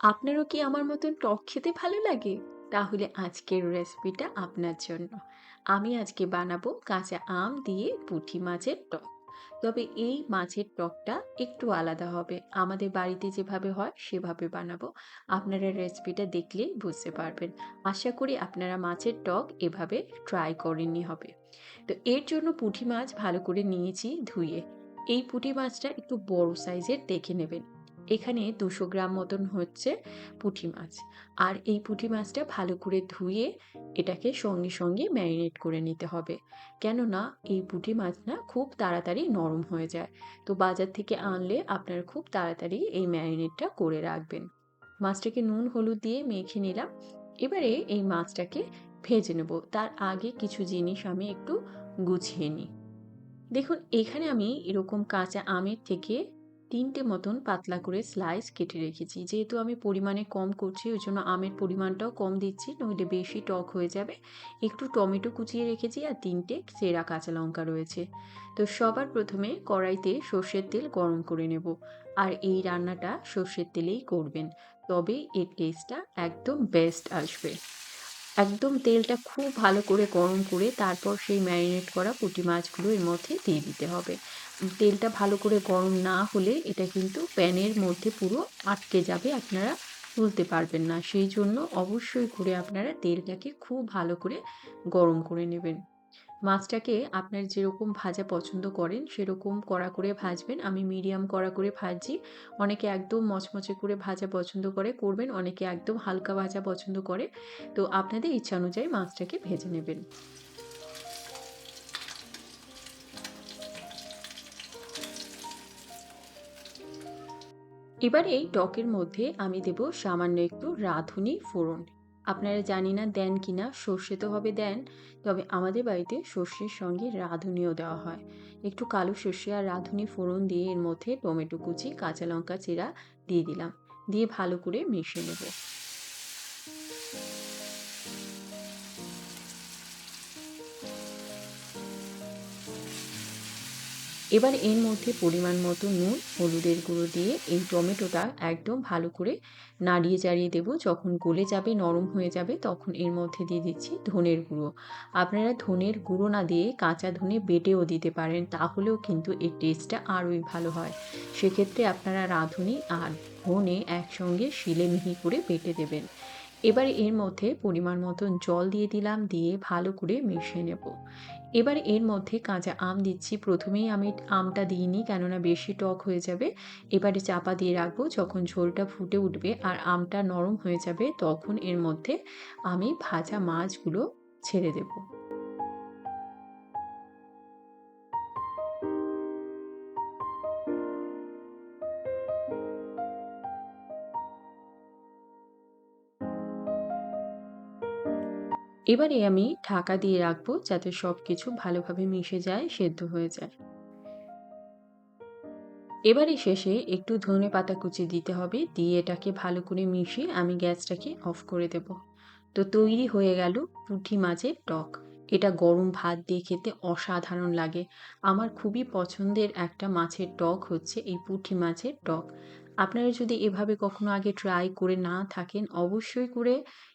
আপনারও কি আমার মতন টক খেতে ভালো লাগে? তাহলে আজকের রেসিপিটা আপনার জন্য। আমি আজকে বানাবো কাঁচা আম দিয়ে পুঁটি মাছের টক। তবে এই মাছের টকটা একটু আলাদা হবে। আমাদের বাড়িতে যেভাবে হয়, সেভাবে বানাবো। আপনারা রেসিপিটা দেখলেই বুঝতে পারবেন। আশা করি আপনারা মাছের টক এভাবে ট্রাই করেননি হবে। তো এর জন্য পুঁটি মাছ ভালো করে নিয়েছি ধুয়ে। এই পুঁটি মাছটা একটু বড় সাইজের দেখে নেবেন। এখানে দুশো গ্রাম মতন হচ্ছে পুঁটি মাছ। আর এই পুঁটি মাছটা ভালো করে ধুয়ে এটাকে সঙ্গে সঙ্গে ম্যারিনেট করে নিতে হবে। কেননা এই পুঁটি মাছ না খুব তাড়াতাড়ি নরম হয়ে যায়। তো বাজার থেকে আনলে আপনার খুব তাড়াতাড়ি এই ম্যারিনেটটা করে রাখবেন। মাছটাকে নুন, হলুদ দিয়ে মেখে নিলাম। এবারে এই মাছটাকে ভেজে নেব। তার আগে কিছু জিনিস আমি একটু গুছিয়ে নিই। দেখুন, এখানে আমি এরকম কাঁচা আমের থেকে তিনটে মতন পাতলা করে স্লাইস কেটে রেখেছি। যেহেতু আমি পরিমাণে কম করছি, ওই জন্য আমের পরিমাণটাও কম দিচ্ছি, নইলে বেশি টক হয়ে যাবে। একটু টমেটো কুচিয়ে রেখেছি আর তিনটে চেরা কাঁচা লঙ্কা রয়েছে। তো সবার প্রথমে কড়াইতে সর্ষের তেল গরম করে নেব। আর এই রান্নাটা সর্ষের তেলেই করবেন, তবে এর টেস্টটা একদম বেস্ট আসবে। একদম তেলটা খুব ভালো করে গরম করে তারপর সেই ম্যারিনেট করা পুঁটি মাছগুলো এর মধ্যে দিয়ে দিতে হবে। তেলটা ভালো করে গরম না হলে এটা কিন্তু প্যানের মধ্যে পুরো আটকে যাবে, আপনারা তুলতে পারবেন না। সেই জন্য অবশ্যই করে আপনারা তেলটাকে খুব ভালো করে গরম করে নেবেন। মাছটাকে আপনার যেরকম ভাজা পছন্দ করেন, সেরকম কড়া করে ভাজবেন। আমি মিডিয়াম কড়া করে ভাজি। অনেকে একদম মচমচে করে ভাজা পছন্দ করে, করবেন। অনেকে একদম হালকা ভাজা পছন্দ করে। তো আপনাদের ইচ্ছা অনুযায়ী মাছটাকে ভেজে নেবেন। এবার এই টকের মধ্যে আমি দেব সামান্য একটু রাঁধুনি ফোড়ন। আপনারা জানি না দেন কি না, সর্ষে তো হবে দেন। তবে আমাদের বাড়িতে সর্ষের সঙ্গে রাঁধুনিও দেওয়া হয়। একটু কালো সর্ষে আর রাঁধুনি ফোড়ন দিয়ে এর মধ্যে টমেটো কুচি, কাঁচা লঙ্কা চেরা দিয়ে দিলাম। দিয়ে ভালো করে মিশিয়ে নেব। এবার এর মধ্যে পরিমাণ মতো নুন, হলুদের গুঁড়ো দিয়ে এই টমেটোটা একদম ভালো করে নাড়িয়ে চাড়িয়ে দেবো। যখন গলে যাবে, নরম হয়ে যাবে, তখন এর মধ্যে দিয়ে দিচ্ছি ধনের গুঁড়ো। আপনারা ধনের গুঁড়ো না দিয়ে কাঁচা ধনে বেটেও দিতে পারেন, তাহলেও কিন্তু এর টেস্টটা আরোই ভালো হয়। সেক্ষেত্রে আপনারা রাঁধুনি আর ধনে একসঙ্গে শিলে মিহি করে বেটে দেবেন। এবার এর মধ্যে পরিমাণ মতন জল দিয়ে দিলাম, দিয়ে ভালো করে মিশিয়ে নেব। এবার এর মধ্যে কাঁচা আম দিচ্ছি। প্রথমেই আমি আমটা দিইনি, কেননা বেশি টক হয়ে যাবে। এবারে চাপা দিয়ে রাখব, যখন ঝোলটা ফুটে উঠবে আর আমটা নরম হয়ে যাবে, তখন এর মধ্যে আমি ভাজা মাছগুলো ছেড়ে দেবো। এবারে আমি ঢাকা দিয়ে রাখব যাতে সব কিছু ভালোভাবে মিশে যায়, সেদ্ধ হয়ে যায়। এবারে শেষে একটু ধনে পাতা কুচি দিতে হবে, দিয়ে এটাকে ভালো করে মিশিয়ে আমি গ্যাসটাকে অফ করে দেব। তো তৈরি হয়ে গেল পুঁটি মাছের টক। এটা গরম ভাত দিয়ে খেতে অসাধারণ লাগে। আমার খুবই পছন্দের একটা মাছের টক হচ্ছে এই পুঁটি মাছের টক। আপনারা যদি এভাবে কখনো আগে ট্রাই করে না থাকেন, অবশ্যই করে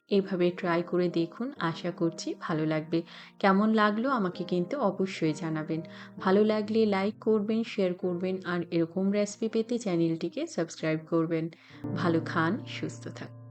এভাবে ট্রাই করে দেখুন। আশা করছি ভালো লাগবে। কেমন লাগল আমাকে কিন্তু অবশ্যই জানাবেন। ভালো লাগলে লাইক করবেন শেয়ার করবেন, আর এরকম রেসিপি পেতে চ্যানেলটিকে সাবস্ক্রাইব করবেন। ভালো খান, সুস্থ থাকুন